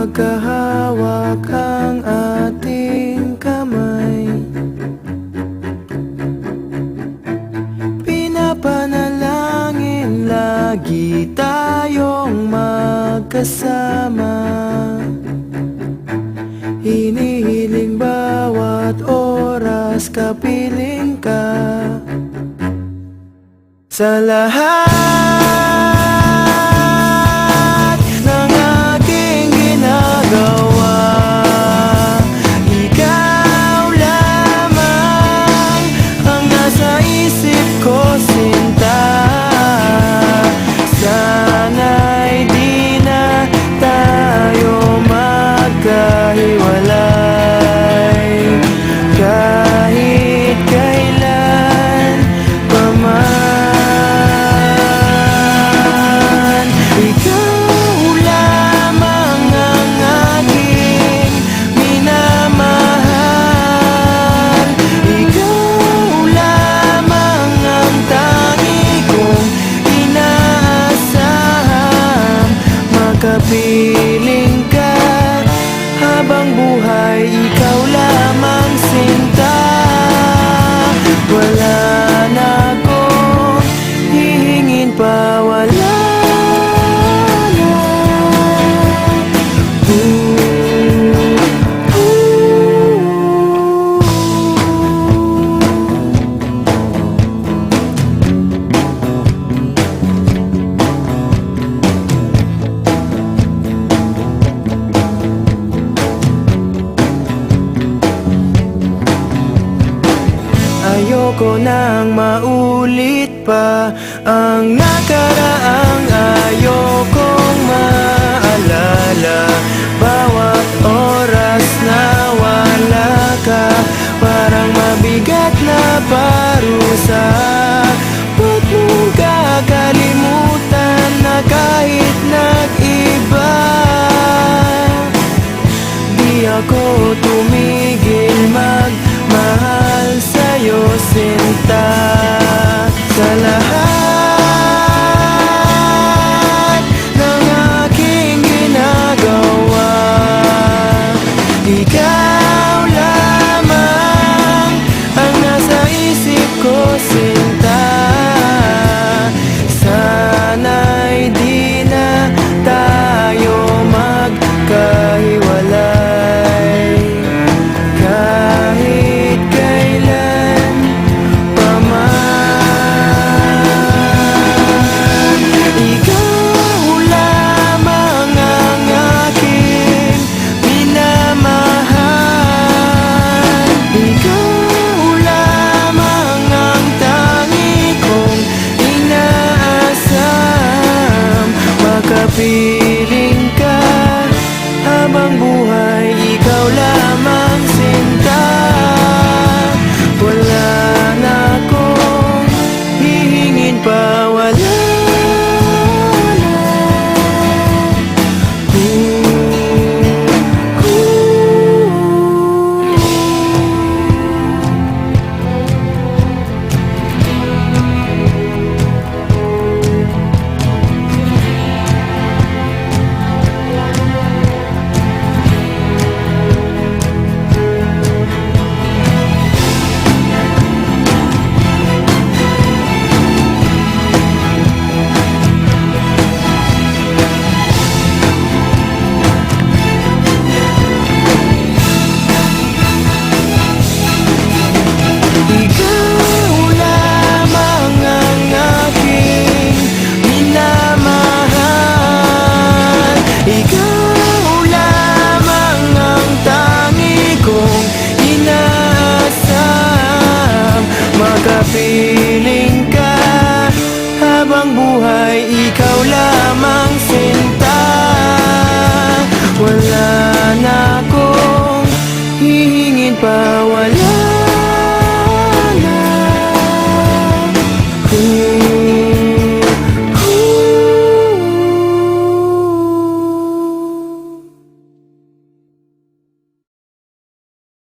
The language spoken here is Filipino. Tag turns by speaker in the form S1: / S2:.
S1: Magkahawak ang ating kamay. Pinapanalangin lagi tayong magkasama. Hinihiling bawat oras kapiling ka. Sa lahat Così ibang buhay. ko nang maulit pa. Ang nakaraang ayokong maalala Bawat oras na wala ka Parang mabigat na parusa. be Makapiling ka Habang buhay ikaw lamang sinta. Wala na akong hihingin pa Wala